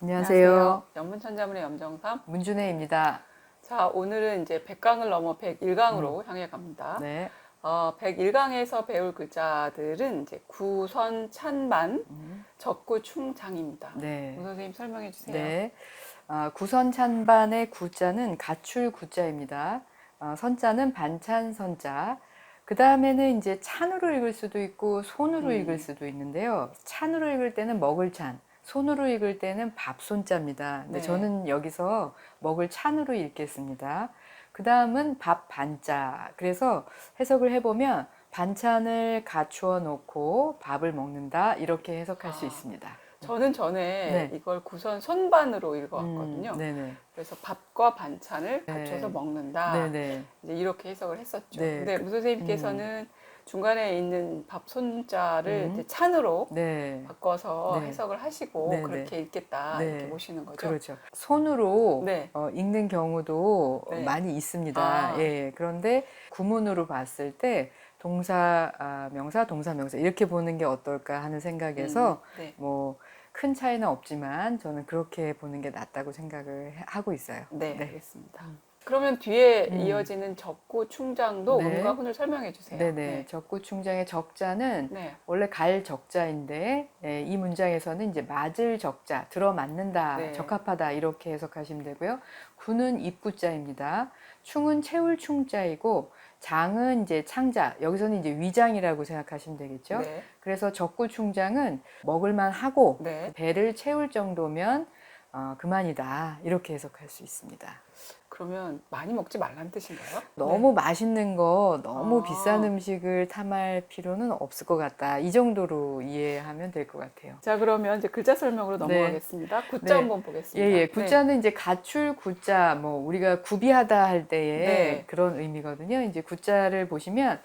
안녕하세요. 연문천자문의 염정삼. 문준혜입니다. 자, 오늘은 이제 100강을 넘어 101강으로 향해 갑니다. 네. 어, 101강에서 배울 글자들은 이제 구선, 찬반, 음, 적구, 충장입니다. 네. 문 선생님 설명해 주세요. 네. 아, 구선 찬반의 구자는 가출 구자입니다. 아, 선자는 반찬 선자. 그 다음에는 이제 찬으로 읽을 수도 있고 손으로 음. 읽을 수도 있는데요. 찬으로 읽을 때는 먹을 찬, 손으로 읽을 때는 밥 손자입니다. 근데 네. 저는 여기서 먹을 찬으로 읽겠습니다. 그 다음은 밥 반자. 그래서 해석을 해보면 반찬을 갖추어 놓고 밥을 먹는다. 이렇게 해석할 수 아. 있습니다. 저는 전에 네. 이걸 구선 선반으로 읽어왔거든요. 음, 네네. 그래서 밥과 반찬을 네. 갖춰서 먹는다. 네네. 이제 이렇게 해석을 했었죠. 네. 근데 문 선생님께서는 중간에 있는 밥 손자를 음. 찬으로 네. 바꿔서 네. 해석을 하시고 네, 그렇게 읽겠다 네. 이렇게 보시는 거죠. 그렇죠. 손으로 네. 어, 읽는 경우도 네. 많이 있습니다. 아. 예. 그런데 구문으로 봤을 때 동사, 아, 명사, 동사, 명사 이렇게 보는 게 어떨까 하는 생각에서 음, 네. 뭐 큰 차이는 없지만 저는 그렇게 보는 게 낫다고 생각을 해- 하고 있어요. 네, 네. 알겠습니다. 그러면 뒤에 음. 이어지는 적구 충장도 네. 음과 훈을 설명해 주세요. 네네. 적구 충장의 적자는 네. 원래 갈 적자인데 예, 이 문장에서는 이제 맞을 적자, 들어맞는다, 네. 적합하다 이렇게 해석하시면 되고요. 구는 입구자입니다. 충은 채울 충자이고 장은 이제 창자, 여기서는 이제 위장이라고 생각하시면 되겠죠. 네. 그래서 적구충장은 먹을만 하고 네. 배를 채울 정도면 어, 그만이다 이렇게 해석할 수 있습니다. 그러면 많이 먹지 말라는 뜻인가요? 너무 맛있는 거, 너무 아. 비싼 음식을 탐할 필요는 없을 것 같다. 이 정도로 이해하면 될 것 같아요. 네. 자, 그러면 이제 글자 설명으로 넘어가겠습니다. 구자 네. 한번 보겠습니다. 예, 예. 네. 구자는 이제 가출 구자, 뭐 우리가 구비하다 할 때의 네. 그런 의미거든요. 이제 구자를 보시면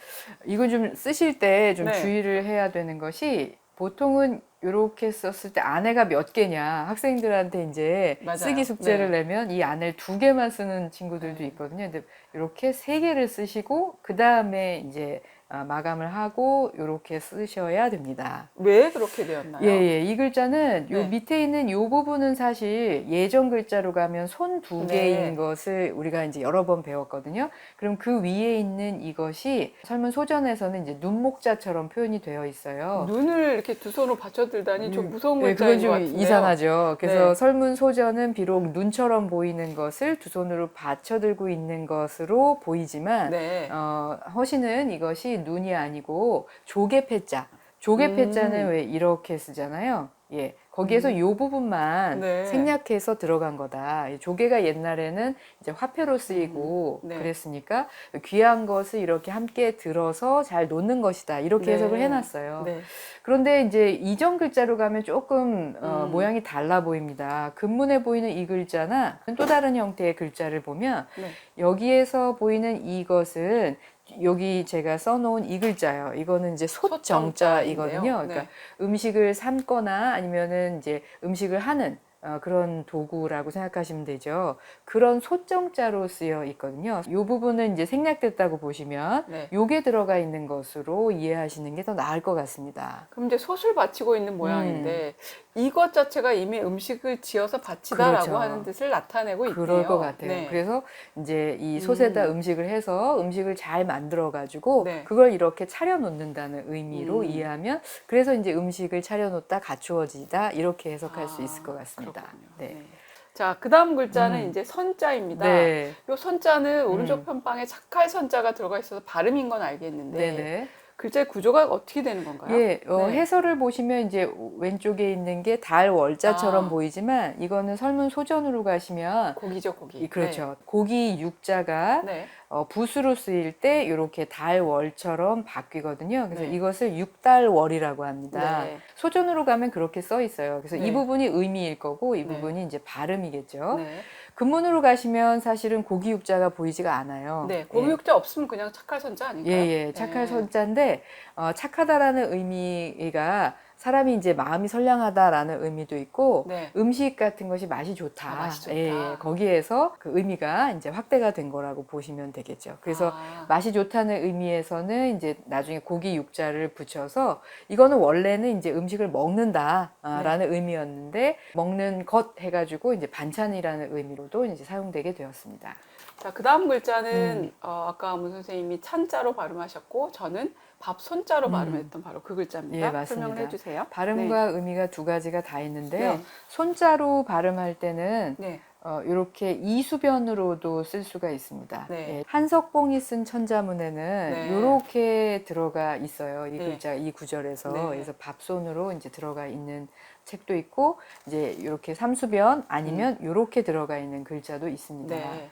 이거 좀 쓰실 때좀 네. 주의를 해야 되는 것이 보통은 이렇게 썼을 때 안에가 몇 개냐 학생들한테 이제 맞아요. 쓰기 숙제를 네. 내면 이 안에 두 개만 쓰는 친구들도 네. 있거든요. 근데 이렇게 세 개를 쓰시고 그 다음에 이제 아, 마감을 하고 이렇게 쓰셔야 됩니다. 왜 그렇게 되었나요? 예, 예. 이 글자는 요 네. 밑에 있는 요 부분은 사실 예전 글자로 가면 손두 네. 개인 것을 우리가 이제 여러 번 배웠거든요. 그럼 그 위에 있는 이것이 설문 소전에서는 이제 눈목자처럼 표현이 되어 있어요. 눈을 이렇게 두 손으로 받쳐들다니 좀 음, 무서운 네, 글자인 그건 것좀 같은데요. 이상하죠. 그래서 네. 설문 소전은 비록 눈처럼 보이는 것을 두 손으로 받쳐들고 있는 것으로 보이지만 네. 어, 허시는 이것이 눈이 아니고 조개 패자. 조개 패자는 음. 왜 이렇게 쓰잖아요. 예. 거기에서 요 부분만 네. 생략해서 들어간 거다. 이 조개가 옛날에는 이제 화폐로 쓰이고 음. 네. 그랬으니까 귀한 것을 이렇게 함께 들어서 잘 놓는 것이다. 이렇게 네. 해석을 해놨어요. 네. 그런데 이제 이전 글자로 가면 조금 어, 음. 모양이 달라 보입니다. 근문에 보이는 이 글자나 또 다른 형태의 글자를 보면 네. 여기에서 보이는 이것은 여기 제가 써놓은 이 글자요. 이거는 이제 솥정자이거든요. 네. 그러니까 음식을 삶거나 아니면은 이제 음식을 하는 어, 그런 도구라고 생각하시면 되죠. 그런 솥정자로 쓰여 있거든요. 이 부분은 이제 생략됐다고 보시면 네. 요게 들어가 있는 것으로 이해하시는 게 더 나을 것 같습니다. 그럼 이제 솥을 받치고 있는 모양인데 이것 자체가 이미 음식을 지어서 바치다라고 음. 그렇죠. 하는 뜻을 나타내고 있네요. 그럴 것 같아요. 네. 그래서 이제 이 솥에다 음. 식을 해서 음식을 잘 만들어 가지고 네. 그걸 이렇게 차려 놓는다는 의미로 음. 이해하면 그래서 이제 음식을 차려 놓다 갖추어지다 이렇게 해석할 수 아, 있을 것 같습니다. 그렇군요. 네. 네. 자, 그 다음 글자는 음. 이제 선자입니다. 네. 요 선자는 오른쪽 음. 편방에 착할 선자가 들어가 있어서 발음인 건 알겠는데 네, 네. 글자의 구조가 어떻게 되는 건가요? 예, 어, 네. 해설을 보시면 이제 왼쪽에 있는 게 달 월자처럼 아. 보이지만 이거는 설문 소전으로 가시면 고기죠, 고기. 이- 그렇죠. 고기 육자가 네. 네. 어, 붓으로 쓰일 때 이렇게 달 월처럼 바뀌거든요. 그래서 네. 이것을 육달 월이라고 합니다. 네. 소전으로 가면 그렇게 써 있어요. 그래서 네. 이 부분이 의미일 거고 이 네. 부분이 이제 발음이겠죠. 네. 근문으로 가시면 사실은 고기 육자가 보이지가 않아요. 네. 고기 육자 없으면 그냥 착할 선자 예, 아닌가요? 예, 착할 네. 선자인데 어, 착하다라는 의미가 사람이 이제 마음이 선량하다라는 의미도 있고 네. 음식 같은 것이 맛이 좋다. 아, 맛이 좋다. 예, 예. 거기에서 그 의미가 이제 확대가 된 거라고 보시면 되겠죠. 그래서 아, 맛이 좋다는 의미에서는 이제 나중에 고기 육자를 붙여서 이거는 원래는 이제 음식을 먹는다라는 네. 의미였는데 먹는 것 해가지고 이제 반찬이라는 의미로도 이제 사용되게 되었습니다. 자, 그 다음 글자는 음. 어, 아까 문 선생님이 찬자로 발음하셨고 저는 밥 손자로 음. 발음했던 바로 그 글자입니다. 예, 맞습니다. 설명을 해주세요. 발음과 의미가 두 가지가 다 있는데요. 네. 손자로 발음할 때는 네. 어, 이렇게 이수변으로도 쓸 수가 있습니다. 네. 예, 한석봉이 쓴 천자문에는 네. 이렇게 들어가 있어요. 이 네. 글자, 이 구절에서 네. 그래서 밥손으로 이제 들어가 있는 책도 있고 이제 이렇게 삼수변 아니면 이렇게 들어가 있는 글자도 있습니다. 음. 네.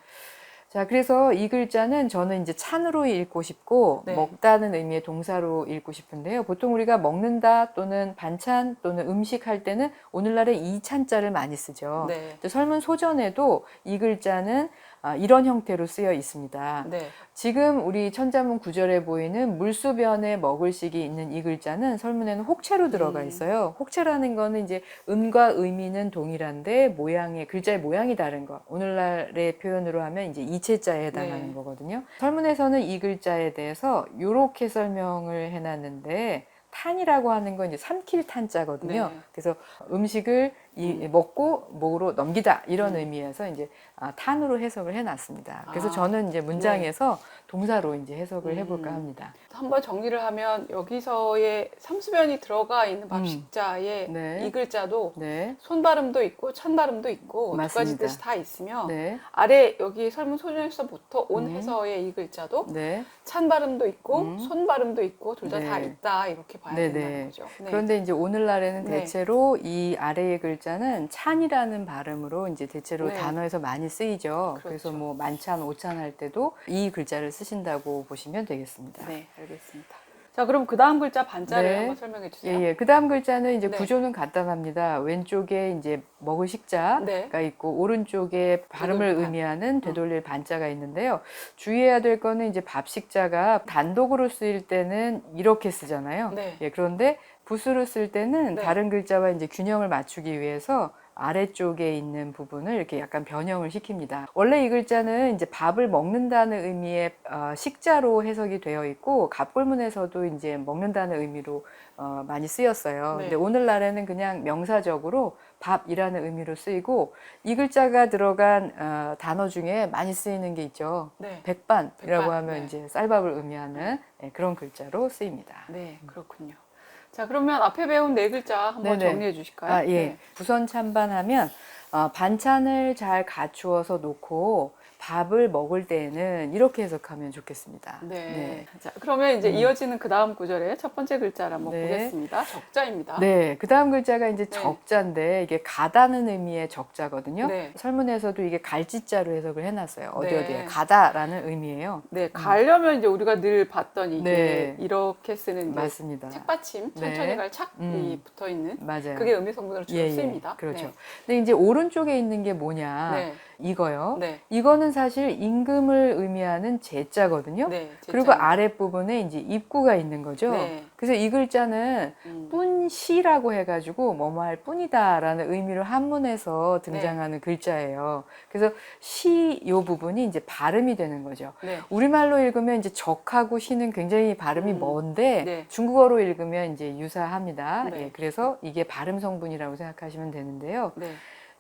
자, 그래서 이 글자는 저는 이제 찬으로 읽고 싶고 네. 먹다는 의미의 동사로 읽고 싶은데요. 보통 우리가 먹는다 또는 반찬 또는 음식 할 때는 오늘날에 이 찬자를 많이 쓰죠. 네. 설문 소전에도 이 글자는 아, 이런 형태로 쓰여 있습니다. 네. 지금 우리 천자문 구절에 보이는 물수변에 먹을 식이 있는 이 글자는 설문에는 혹체로 들어가 음. 있어요. 혹체라는 거는 이제 음과 의미는 동일한데 모양의 글자의 모양이 다른 거. 오늘날의 표현으로 하면 이제 이체자에 해당하는 네. 거거든요. 설문에서는 이 글자에 대해서 이렇게 설명을 해놨는데 탄이라고 하는 건 이제 삼킬 탄자거든요. 네. 그래서 음식을 이, 먹고 목으로 넘기다 이런 음. 의미에서 이제 아, 탄으로 해석을 해놨습니다. 그래서 아, 저는 이제 문장에서 동사로 이제 해석을 해볼까 음. 합니다. 한번 정리를 하면 여기서의 삼수변이 들어가 있는 밥식자의 네. 이 글자도 네, 손 발음도 있고 찬 발음도 있고 두 가지 맞습니다. 뜻이 다 있으며 네, 아래 여기 설문 소전에서부터 온 음. 해서의 이 글자도 네. 찬 발음도 있고 음. 손 발음도 있고 둘 다다 네. 있다 이렇게 봐야 네, 된다는 네. 거죠. 네. 그런데 이제 오늘날에는 네. 대체로 이 아래의 글자는 찬이라는 발음으로 이제 대체로 네. 단어에서 많이 쓰이죠. 그래서 그렇죠. 뭐 만찬, 오찬 할 때도 이 글자를 쓰신다고 보시면 되겠습니다. 네, 알겠습니다. 자, 그럼 그 다음 글자 반자를 네. 한번 설명해 주세요. 예, 예. 그 다음 글자는 이제 네. 구조는 간단합니다. 왼쪽에 이제 먹을 식자가 네. 있고, 오른쪽에 발음을 되돌릴. 의미하는 되돌릴 반자가 있는데요. 주의해야 될 거는 이제 밥 식자가 단독으로 쓰일 때는 이렇게 쓰잖아요. 네. 예, 그런데 붓으로 쓸 때는 네. 다른 글자와 이제 균형을 맞추기 위해서 아래쪽에 있는 부분을 이렇게 약간 변형을 시킵니다. 원래 이 글자는 이제 밥을 먹는다는 의미의 어, 식자로 해석이 되어 있고 갑골문에서도 이제 먹는다는 의미로 어, 많이 쓰였어요. 네. 근데 오늘날에는 그냥 명사적으로 밥이라는 의미로 쓰이고 이 글자가 들어간 어, 단어 중에 많이 쓰이는 게 있죠. 네. 백반이라고 백반, 하면 네. 이제 쌀밥을 의미하는 예, 그런 글자로 쓰입니다. 네, 그렇군요. 자, 그러면 앞에 배운 네 글자 한번 네네. 정리해 주실까요? 아, 예. 네. 부선 찬반하면 어, 반찬을 잘 갖추어서 놓고 밥을 먹을 때에는 이렇게 해석하면 좋겠습니다. 네. 자, 그러면 이제 음. 이어지는 그 다음 구절의 첫 번째 글자를 한번 네. 보겠습니다. 적자입니다. 네, 그 다음 글자가 이제 네. 적자인데 이게 가다는 의미의 적자거든요. 네. 설문에서도 이게 갈지자로 해석을 해놨어요. 어디 네. 어디에 가다라는 의미예요. 네, 가려면 이제 우리가 늘 봤던 이게 네. 이렇게 쓰는 맞습니다. 책받침, 네. 천천히 갈 착이 음. 붙어 있는 맞아요. 그게 의미 성분으로 주로 예, 예. 쓰입니다. 그렇죠. 근데 이제 오른쪽에 있는 게 뭐냐? 네. 이거요. 네. 이거는 사실 임금을 의미하는 제자거든요. 네. 그리고 제자입니다. 아랫부분에 이제 입구가 있는 거죠. 네. 그래서 이 글자는 음. 뿐시라고 해가지고 뭐뭐 할 뿐이다라는 의미로 한문에서 네. 등장하는 글자예요. 그래서 시 요 부분이 이제 발음이 되는 거죠. 네. 우리말로 읽으면 이제 적하고 시는 굉장히 발음이 음. 먼데 네. 중국어로 읽으면 이제 유사합니다. 네. 예, 그래서 이게 발음 성분이라고 생각하시면 되는데요. 네.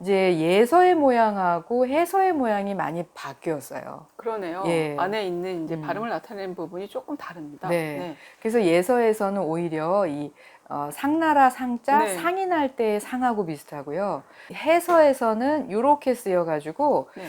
이제 예서의 모양하고 해서의 모양이 많이 바뀌었어요. 그러네요. 예. 안에 있는 이제 음. 발음을 나타내는 부분이 조금 다릅니다. 네. 그래서 예서에서는 오히려 이 어, 상나라 상자 네. 상인할 때의 상하고 비슷하고요. 해서에서는 이렇게 쓰여가지고 네.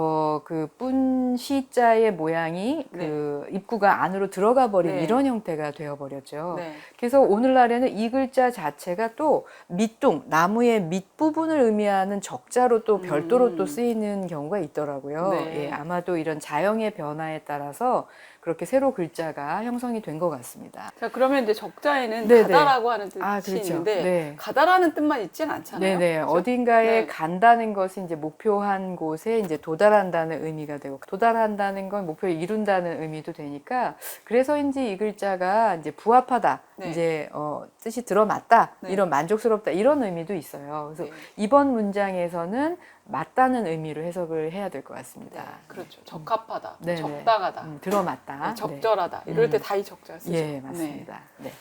어, 그 뿐시자의 모양이 그 입구가 안으로 들어가 버린 네. 이런 형태가 되어 버렸죠. 네. 그래서 오늘날에는 이 글자 자체가 또 밑둥 나무의 밑 부분을 의미하는 적자로 또 별도로 음. 또 쓰이는 경우가 있더라고요. 네. 예, 아마도 이런 자형의 변화에 따라서 그렇게 세로 글자가 형성이 된 것 같습니다. 자 그러면 이제 적자에는 네네. 가다라고 하는 뜻이 아, 그렇죠. 있는데 네. 가다라는 뜻만 있지는 않잖아요. 네네. 그죠? 어딘가에 네. 간다는 것이 이제 목표한 곳에 이제 도 달한다는 의미가 되고, 도달한다는 건 목표를 이룬다는 의미도 되니까, 그래서인지 이 글자가 이제 부합하다, 네. 이제, 어, 뜻이 들어맞다, 네. 이런 만족스럽다, 이런 의미도 있어요. 그래서 네. 이번 문장에서는 맞다는 의미로 해석을 해야 될 것 같습니다. 네, 그렇죠. 적합하다, 네네. 적당하다, 음, 들어맞다. 네, 적절하다. 이럴 음. 때다이 적자 쓰죠. 예, 맞습니다. 네. 네.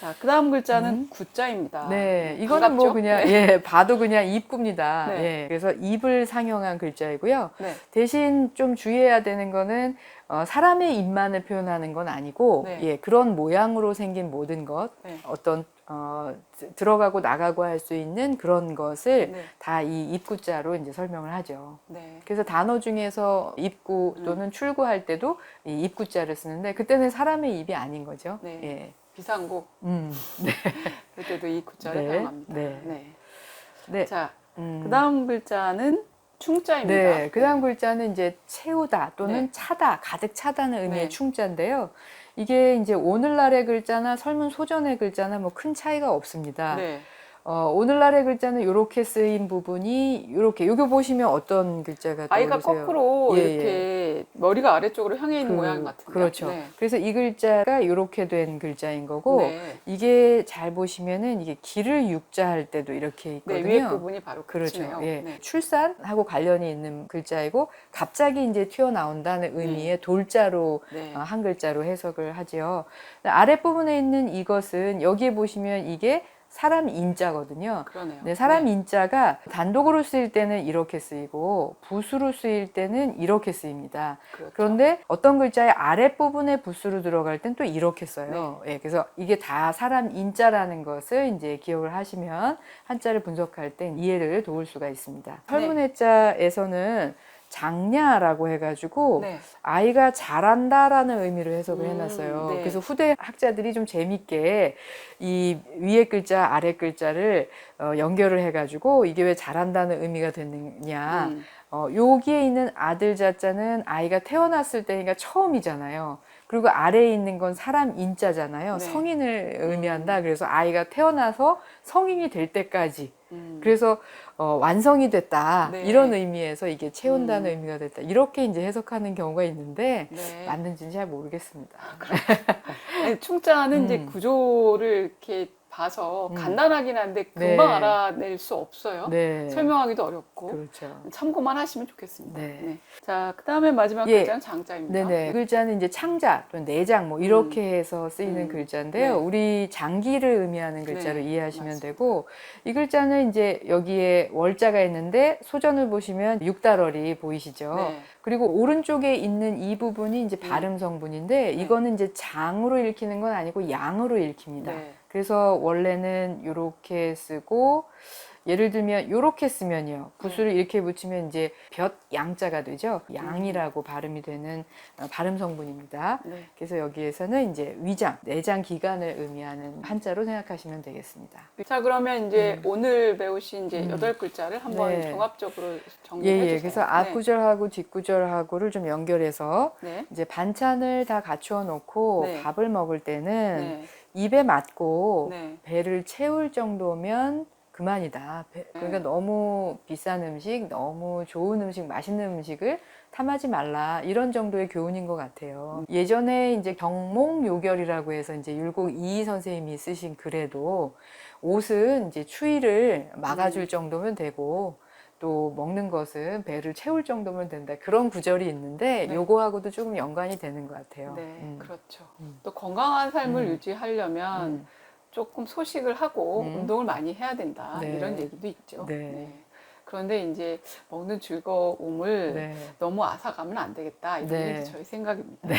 자, 그 다음 글자는 음. 구자입니다. 네, 이거는 뭐 반갑죠? 그냥 네. 예 봐도 그냥 입구입니다. 네. 예, 그래서 입을 상용한 글자이고요. 네. 대신 좀 주의해야 되는 거는 어, 사람의 입만을 표현하는 건 아니고 네. 예 그런 모양으로 생긴 모든 것 네. 어떤 어, 드- 들어가고 나가고 할 수 있는 그런 것을 네. 다이 입구자로 이제 설명을 하죠. 네. 그래서 단어 중에서 입구 음. 또는 출구할 때도 이 입구자를 쓰는데 그때는 사람의 입이 아닌 거죠. 네. 예. 비상구 음. 네. 그때도 이 구자를 네. 사용합니다. 네. 네. 네. 자, 음. 그 다음 글자는 충자입니다. 네, 그 다음 글자는 이제 채우다 또는 네. 차다, 가득 차다는 의미의 네. 충자인데요. 이게 이제 오늘날의 글자나 설문 소전의 글자나 뭐 큰 차이가 없습니다. 네. 어, 오늘날의 글자는 이렇게 쓰인 부분이 이렇게 여기 보시면 어떤 글자가 아이가 떠오르세요? 거꾸로 예, 이렇게 머리가 아래쪽으로 향해 있는 그, 모양 같은데. 그렇죠. 네. 그래서 이 글자가 이렇게 된 글자인 거고 네. 이게 잘 보시면은 이게 길을 육자 할 때도 이렇게 네, 있거든요. 위에 부분이 바로 그렇죠. 예. 네. 출산하고 관련이 있는 글자이고 갑자기 이제 튀어나온다는 의미의 돌자로 네. 어, 한 글자로 해석을 하지요. 아랫 부분에 있는 이것은 여기에 보시면 이게 사람 인자거든요. 그러네요. 네, 사람 네. 인자가 단독으로 쓰일 때는 이렇게 쓰이고 부수로 쓰일 때는 이렇게 쓰입니다. 그렇죠. 그런데 어떤 글자의 아랫부분에 부수로 들어갈 땐 또 이렇게 써요. 예, 그래서 이게 다 사람 인자라는 것을 이제 기억을 하시면 한자를 분석할 땐 이해를 도울 수가 있습니다. 설문해자에서는 장냐라고 해가지고 네. 아이가 잘한다라는 의미로 해석을 음, 해놨어요. 네. 그래서 후대 학자들이 좀 재밌게 이 위에 글자, 아래 글자를 어, 연결을 해가지고 이게 왜 잘한다는 의미가 됐느냐. 음. 어, 여기에 있는 아들 자자는 아이가 태어났을 때니까 처음이잖아요. 그리고 아래에 있는 건 사람 인자잖아요. 네. 성인을 의미한다. 그래서 아이가 태어나서 성인이 될 때까지. 음. 그래서 어, 완성이 됐다. 네. 이런 의미에서 이게 채운다는 음. 의미가 됐다. 이렇게 이제 해석하는 경우가 있는데 네. 맞는지는 잘 모르겠습니다. 아니, 충자는 이제 음. 구조를 이렇게 봐서 음. 간단하긴 한데 네. 금방 알아낼 수 없어요. 네. 설명하기도 어렵고 그렇죠. 참고만 하시면 좋겠습니다. 네. 네. 자, 그다음에 마지막 예. 글자는 장자입니다. 네네. 이 글자는 이제 창자 또는 내장 뭐 이렇게 해서 쓰이는 음. 글자인데요. 네. 우리 장기를 의미하는 글자로 네, 이해하시면 맞습니다. 되고 이 글자는 이제 여기에 월자가 있는데 소전을 보시면 육달월이 보이시죠. 네. 그리고 오른쪽에 있는 이 부분이 이제 네. 발음 성분인데 이거는 이제 장으로 읽히는 건 아니고 양으로 읽힙니다. 네. 그래서 원래는 이렇게 쓰고 예를 들면 이렇게 쓰면요. 부수를 이렇게 붙이면 이제 볕 양자가 되죠. 양이라고 발음이 되는 어, 발음 성분입니다. 네. 그래서 여기에서는 이제 위장, 내장 기관을 의미하는 한자로 생각하시면 되겠습니다. 자, 그러면 이제 음. 오늘 배우신 이제 음. 여덟 글자를 한번 네. 종합적으로 정리해 예, 주세요. 예. 그래서 앞구절하고 뒷구절하고를 좀 연결해서 네. 이제 반찬을 다 갖추어 놓고 네. 밥을 먹을 때는 네. 입에 맞고 네. 배를 채울 정도면 그만이다. 배- 그러니까 네. 너무 비싼 음식, 너무 좋은 음식, 맛있는 음식을 탐하지 말라. 이런 정도의 교훈인 것 같아요. 예전에 이제 경몽 요결이라고 해서 이제 율곡 이희 선생님이 쓰신 글에도 옷은 이제 추위를 막아줄 음. 정도면 되고 또 먹는 것은 배를 채울 정도면 된다. 그런 구절이 있는데 네. 요거하고도 조금 연관이 되는 것 같아요. 네, 음. 그렇죠. 음. 또 건강한 삶을 음. 유지하려면 음. 조금 소식을 하고 음. 운동을 많이 해야 된다 네. 이런 얘기도 있죠. 네. 그런데 이제 먹는 즐거움을 네. 너무 앗아가면 안 되겠다 이런 네. 게 저희 생각입니다. 네.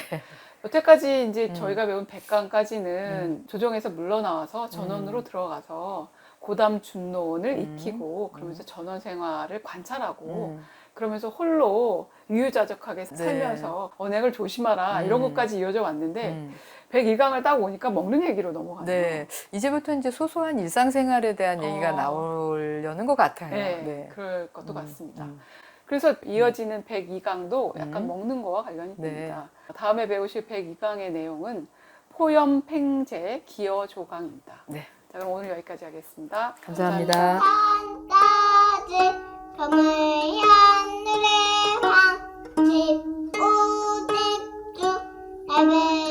여태까지 이제 음. 저희가 배운 100강까지는 조정에서 물러나와서 전원으로 음. 들어가서 고담 준론을 음. 익히고 그러면서 전원 생활을 관찰하고 음. 그러면서 홀로 유유자적하게 네. 살면서 언행을 조심하라 이런 음. 것까지 이어져 왔는데 음. 101강을 딱 오니까 먹는 얘기로 넘어가네요. 네. 이제부터 이제 소소한 일상생활에 대한 얘기가 어. 나오려는 것 같아요. 네, 그럴 것도 음, 같습니다. 음. 그래서 이어지는 102강도 약간 음. 먹는 거와 관련이 네. 됩니다. 다음에 배우실 102강의 내용은 포염 팽제 기어 조강입니다. 네. 자, 그럼 오늘 여기까지 하겠습니다. 감사합니다. 한 가지 검을 향 그래 한집 우집주 예배